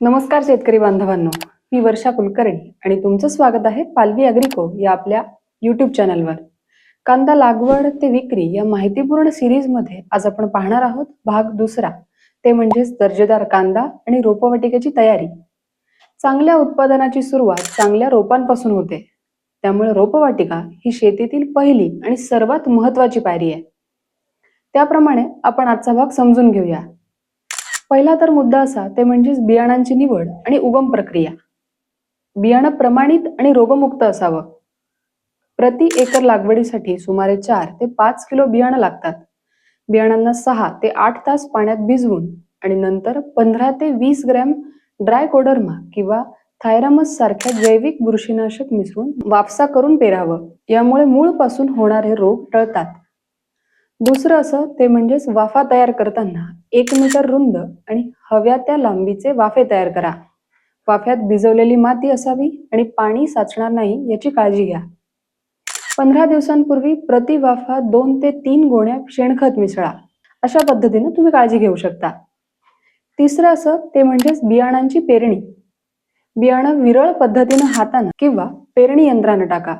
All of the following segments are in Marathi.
नमस्कार शेतकरी बांधवांनो मी वर्षा कुलकर्णी आणि तुमचं स्वागत आहे पालवी अग्रिको या आपल्या युट्यूब चॅनलवर कांदा लागवड ते विक्री या माहितीपूर्ण सिरीजमध्ये आज आपण पाहणार आहोत भाग दुसरा ते म्हणजेच दर्जेदार कांदा आणि रोपवाटिकेची तयारी. चांगल्या उत्पादनाची सुरुवात चांगल्या रोपांपासून होते. त्यामुळे रोपवाटिका ही शेतीतील पहिली आणि सर्वात महत्वाची पायरी आहे. त्याप्रमाणे आपण आजचा भाग समजून घेऊया. पहिला तर मुद्दा असा ते म्हणजेच बियाणांची निवड आणि उगम प्रक्रिया. बियाणं प्रमाणित आणि रोगमुक्त असावं. प्रति एकर लागवडीसाठी सुमारे चार ते पाच किलो बियाणं लागतात. बियाणांना सहा ते आठ तास पाण्यात भिजवून आणि नंतर पंधरा ते वीस ग्रॅम ड्राय कोडर्मा किंवा थायरामस सारख्या जैविक बुरशीनाशक मिसळून वापसा करून पेरावं. यामुळे मूळपासून होणारे रोग टळतात. दुसरं असं ते म्हणजेच वाफा तयार करताना एक मीटर रुंद आणि हव्या त्या लांबीचे वाफे तयार करा. वाफ्यात भिजवलेली माती असावी आणि पाणी साचणार नाही याची काळजी घ्या. पंधरा दिवसांपूर्वी प्रति वाफा दोन ते तीन गोण्या शेणखत मिसळा. अशा पद्धतीने तुम्ही काळजी घेऊ शकता. तिसरं असं ते म्हणजेच बियाणांची पेरणी. बियाणं विरळ पद्धतीनं हातानं किंवा पेरणी यंत्रानं टाका.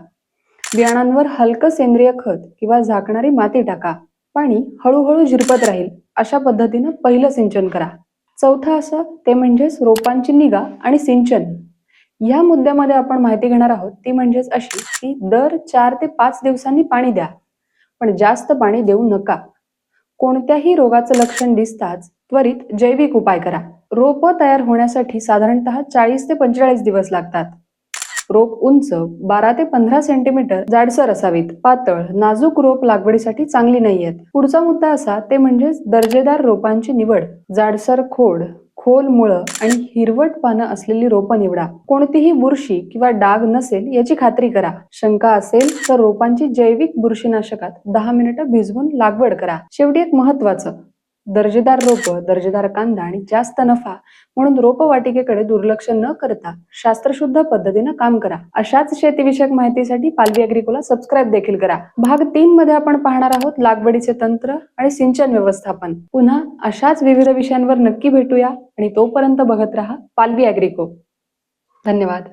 बियाणांवर हलकं सेंद्रिय खत किंवा झाकणारी माती टाका. पाणी हळूहळू झिरपत राहील. अशा पद्धतीनं पहिलं सिंचन करा. चौथं असं ते म्हणजेच रोपांची निगा आणि सिंचन. या मुद्द्यामध्ये आपण माहिती घेणार आहोत ती म्हणजेच अशी की दर चार ते पाच दिवसांनी पाणी द्या. पण जास्त पाणी देऊ नका. कोणत्याही रोगाचं लक्षण दिसताच त्वरित जैविक उपाय करा. रोप तयार होण्यासाठी साधारणतः चाळीस ते पंचेचाळीस दिवस लागतात. रोप उंच बारा ते पंधरा सेंटीमीटर जाडसर असावीत. पातळ नाजूक रोप लागवडीसाठी चांगली नाहीयेत. पुढचा मुद्दा असा ते म्हणजे दर्जेदार रोपांची निवड. जाडसर खोड खोल मुळं आणि हिरवट पानं असलेली रोपं निवडा. कोणतीही बुरशी किंवा डाग नसेल याची खात्री करा. शंका असेल तर रोपांची जैविक बुरशीनाशकात दहा मिनिटं भिजवून लागवड करा. शेवटी एक महत्वाचं दर्जेदार रोप दर्जेदार कांदा आणि जास्त नफा म्हणून रोपवाटिकेकडे दुर्लक्ष न करता शास्त्रशुद्ध पद्धतीनं काम करा. अशाच शेतीविषयक माहितीसाठी पालवी अग्रिकोला सबस्क्राईब देखील करा. भाग तीन मध्ये आपण पाहणार आहोत लागवडीचे तंत्र आणि सिंचन व्यवस्थापन. पुन्हा अशाच विविध विषयांवर नक्की भेटूया आणि तोपर्यंत बघत राहा पालवी अग्रिको. धन्यवाद.